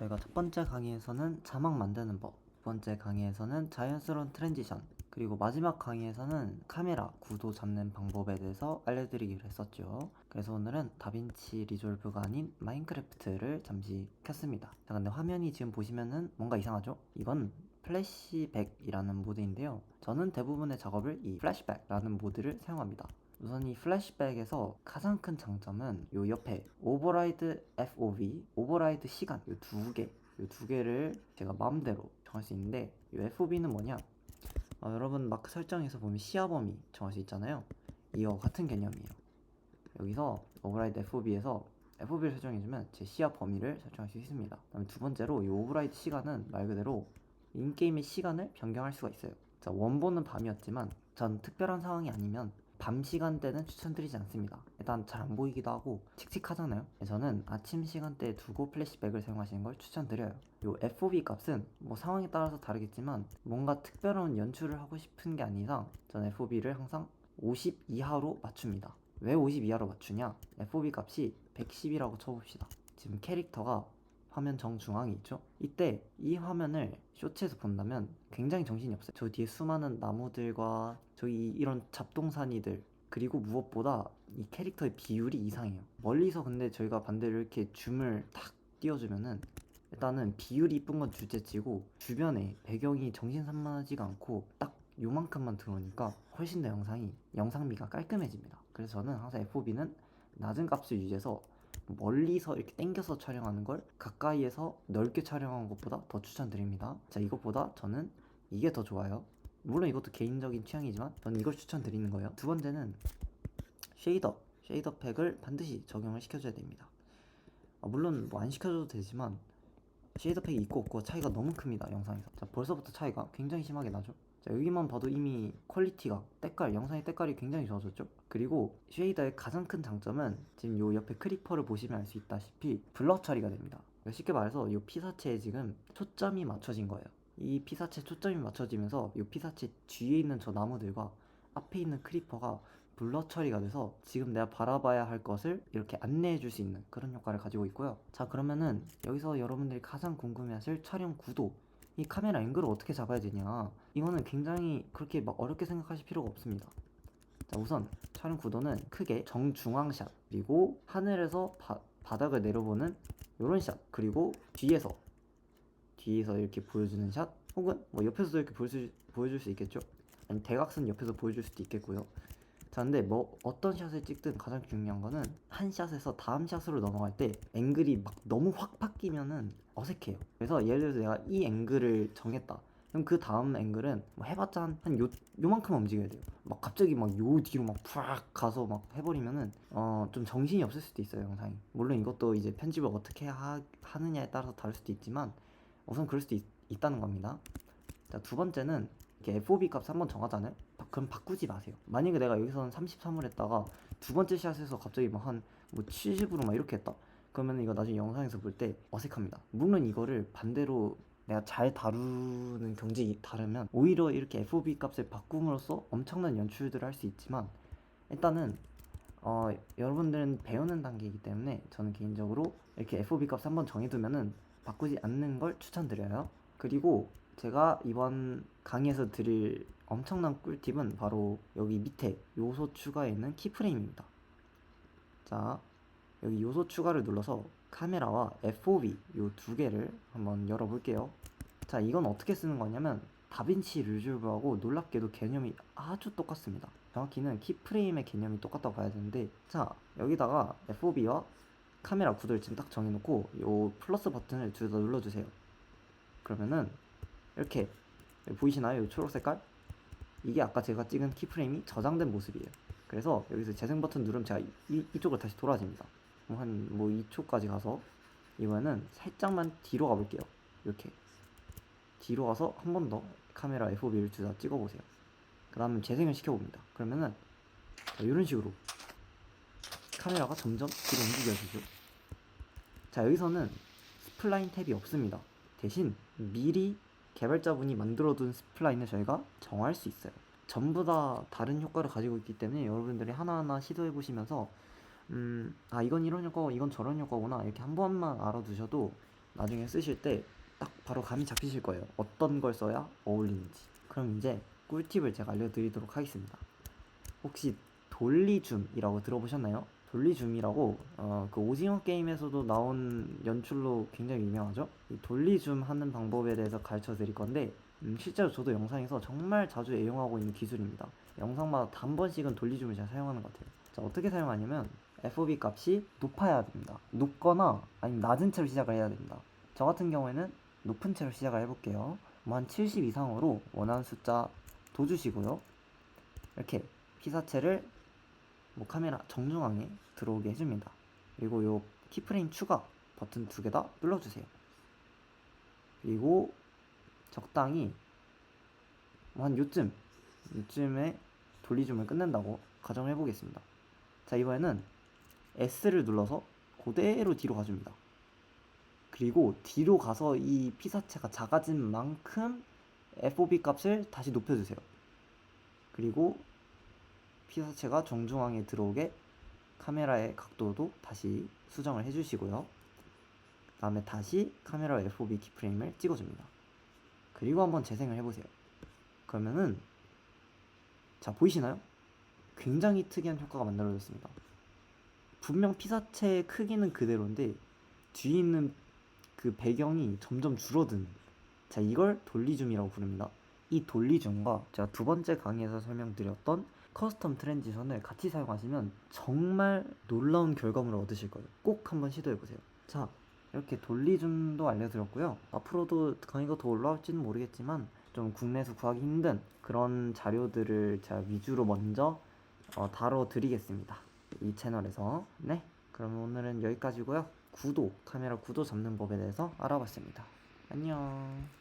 저희가 첫 번째 강의에서는 자막 만드는 법, 두 번째 강의에서는 자연스러운 트랜지션, 그리고 마지막 강의에서는 카메라 구도 잡는 방법에 대해서 알려드리기로 했었죠. 그래서 오늘은 다빈치 리졸브가 아닌 마인크래프트를 잠시 켰습니다. 자, 근데 화면이 지금 보시면은 뭔가 이상하죠? 이건 플래시백이라는 모드인데요. 저는 대부분의 작업을 이 플래시백라는 모드를 사용합니다. 우선 이 플래시백에서 가장 큰 장점은 요 옆에 오버라이드 FOV, 오버라이드 시간 요 두 개, 요 두 개를 제가 마음대로 정할 수 있는데 요 FOV는 뭐냐? 어, 여러분 마크 설정에서 보면 시야 범위 정할 수 있잖아요. 이거 같은 개념이에요. 여기서 오버라이드 FOV에서 FOV를 설정해주면 제 시야 범위를 설정할 수 있습니다. 그다음에 두 번째로 이 오버라이드 시간은 말 그대로 인게임의 시간을 변경할 수가 있어요. 자, 원본은 밤이었지만 전 특별한 상황이 아니면 밤 시간대는 추천드리지 않습니다. 일단 잘 안 보이기도 하고 칙칙하잖아요. 저는 아침 시간대에 두고 플래시백을 사용하시는 걸 추천드려요. 요 FOV 값은 뭐 상황에 따라서 다르겠지만 뭔가 특별한 연출을 하고 싶은 게 이상 전 FOV를 항상 50 이하로 맞춥니다. 왜 50 이하로 맞추냐? FOV 값이 110이라고 쳐봅시다. 지금 캐릭터가 화면 정중앙에 있죠? 이때 이 화면을 쇼츠에서 본다면 굉장히 정신이 없어요. 저 뒤에 수많은 나무들과 저기 이런 잡동사니들 그리고 무엇보다 이 캐릭터의 비율이 이상해요. 멀리서 근데 저희가 반대로 이렇게 줌을 탁 띄워주면은 일단은 비율이 이쁜 건 둘째치고 주변에 배경이 정신산만하지가 않고 딱 요만큼만 들어오니까 훨씬 더 영상이 영상미가 깔끔해집니다. 그래서 저는 항상 FOV는 낮은 값을 유지해서 멀리서 이렇게 당겨서 촬영하는 걸 가까이에서 넓게 촬영하는 것보다 더 추천드립니다. 자, 이것보다 저는 이게 더 좋아요. 물론 이것도 개인적인 취향이지만 저는 이걸 추천드리는 거예요. 두 번째는 쉐이더, 쉐이더 팩을 반드시 적용을 시켜줘야 됩니다. 아, 물론 뭐 안 시켜줘도 되지만 쉐이더 팩이 있고 없고 차이가 너무 큽니다 영상에서. 자, 벌써부터 차이가 굉장히 심하게 나죠. 자, 여기만 봐도 이미 퀄리티가 때깔, 영상의 때깔이 굉장히 좋아졌죠. 그리고 쉐이더의 가장 큰 장점은 지금 요 옆에 크리퍼를 보시면 알 수 있다시피 블러 처리가 됩니다. 그러니까 쉽게 말해서 요 피사체에 지금 초점이 맞춰진 거예요. 이 피사체 초점이 맞춰지면서 요 피사체 뒤에 있는 저 나무들과 앞에 있는 크리퍼가 블러 처리가 돼서 지금 내가 바라봐야 할 것을 이렇게 안내해 줄 수 있는 그런 효과를 가지고 있고요. 자, 그러면은 여기서 여러분들이 가장 궁금해하실 촬영 구도 이 카메라 앵글을 어떻게 잡아야 되냐. 이거는 굉장히 그렇게 막 어렵게 생각하실 필요가 없습니다. 자 우선 촬영 구도는 크게 정중앙 샷 그리고 하늘에서 바, 바닥을 내려보는 이런 샷 그리고 뒤에서 뒤에서 이렇게 보여주는 샷 혹은 뭐 옆에서도 이렇게 보여줄, 보여줄 수 있겠죠? 아니 대각선 옆에서 보여줄 수도 있겠고요 자 근데 뭐 어떤 샷을 찍든 가장 중요한 거는 한 샷에서 다음 샷으로 넘어갈 때 앵글이 막 너무 확 바뀌면은 어색해요. 그래서 예를 들어서 내가 이 앵글을 정했다. 그럼 그 다음 앵글은 뭐 해봤자 한, 한 요, 요만큼 움직여야 돼요. 막 갑자기 막 요 뒤로 막 푸락 가서 막 해버리면은 어 좀 정신이 없을 수도 있어요 영상이. 물론 이것도 이제 편집을 어떻게 하, 하느냐에 따라서 다를 수도 있지만 우선 그럴 수도 있, 있다는 겁니다. 자 두 번째는 이렇게 FOV 값 한번 정하잖아요. 바- 그럼 바꾸지 마세요. 만약에 내가 여기서는 33을 했다가 두 번째 샷에서 갑자기 막한뭐 70으로 막 이렇게 했다? 그러면 이거 나중에 영상에서 볼 때 어색합니다. 물론 이거를 반대로 내가 잘 다루는 경직이 다르면 오히려 이렇게 FOV 값을 바꿈으로써 엄청난 연출들을 할 수 있지만 일단은 어, 여러분들은 배우는 단계이기 때문에 저는 개인적으로 이렇게 FOV 값 한번 정해두면은 바꾸지 않는 걸 추천드려요. 그리고 제가 이번 강의에서 드릴 엄청난 꿀팁은 바로 여기 밑에 요소 추가에 있는 키프레임입니다. 자, 여기 요소 추가를 눌러서 카메라와 FOV 요 두 개를 한번 열어볼게요. 자, 이건 어떻게 쓰는 거냐면 다빈치 리졸브하고 놀랍게도 개념이 아주 똑같습니다. 정확히는 키프레임의 개념이 똑같다고 봐야 되는데 자, 여기다가 FOV와 카메라 구도를 지금 딱 정해놓고 요 플러스 버튼을 둘 다 눌러주세요. 그러면은 이렇게 보이시나요? 요 초록 색깔? 이게 아까 제가 찍은 키프레임이 저장된 모습이에요. 그래서 여기서 재생 버튼 누르면 제가 이, 이쪽으로 다시 돌아집니다. 한 뭐 2초까지 가서 이번에는 살짝만 뒤로 가볼게요. 이렇게 뒤로 가서 한 번 더 카메라 FOV를 둘다 찍어보세요. 그 다음에 재생을 시켜봅니다. 그러면은 자, 이런 식으로 카메라가 점점 뒤로 움직여지죠. 자 여기서는 스플라인 탭이 없습니다. 대신 미리 개발자분이 만들어둔 스플라인을 저희가 정할 수 있어요. 전부 다 다른 효과를 가지고 있기 때문에 여러분들이 하나하나 시도해 보시면서 음, 아 이건 이런 효과고 이건 저런 효과구나 이렇게 한 번만 알아두셔도 나중에 쓰실 때 딱 바로 감이 잡히실 거예요. 어떤 걸 써야 어울리는지. 그럼 이제 꿀팁을 제가 알려드리도록 하겠습니다. 혹시 돌리줌이라고 들어보셨나요? 돌리줌이라고 어, 그 오징어 게임에서도 나온 연출로 굉장히 유명하죠. 이 돌리줌 하는 방법에 대해서 가르쳐 드릴 건데 음, 실제로 저도 영상에서 정말 자주 애용하고 있는 기술입니다. 영상마다 단 번씩은 돌리줌을 잘 사용하는 것 같아요. 자 어떻게 사용하냐면 FOB 값이 높아야 됩니다. 높거나 아니면 낮은 채로 시작을 해야 됩니다. 저 같은 경우에는 높은 채로 시작을 해볼게요. 뭐한70 이상으로 원하는 숫자 둬주시고요. 이렇게 피사체를 뭐 카메라 정중앙에 들어오게 해줍니다. 그리고 요 키프레임 추가 버튼 두 개 다 눌러주세요. 그리고 적당히 뭐한 요쯤 요쯤에 돌리줌을 끝낸다고 가정해 보겠습니다. 자 이번에는 S를 눌러서 그대로 뒤로 가줍니다. 그리고 뒤로 가서 이 피사체가 작아진 만큼 FOB 값을 다시 높여주세요. 그리고 피사체가 정중앙에 들어오게 카메라의 각도도 다시 수정을 해주시고요. 그 다음에 다시 카메라 FOB 키프레임을 찍어줍니다. 그리고 한번 재생을 해보세요. 그러면은 자 보이시나요? 굉장히 특이한 효과가 만들어졌습니다. 분명 피사체의 크기는 그대로인데 뒤에 있는 그 배경이 점점 줄어드는 자 이걸 돌리줌이라고 부릅니다. 이 돌리줌과 제가 두 번째 강의에서 설명드렸던 커스텀 트랜지션을 같이 사용하시면 정말 놀라운 결과물을 얻으실 거예요. 꼭 한번 시도해 보세요. 자 이렇게 돌리줌도 알려드렸고요. 앞으로도 강의가 더 올라올지는 모르겠지만 좀 국내에서 구하기 힘든 그런 자료들을 제가 위주로 먼저 어, 다뤄드리겠습니다. 이 채널에서 네 그럼 오늘은 여기까지고요. 구도 카메라 구도 잡는 법에 대해서 알아봤습니다. 안녕.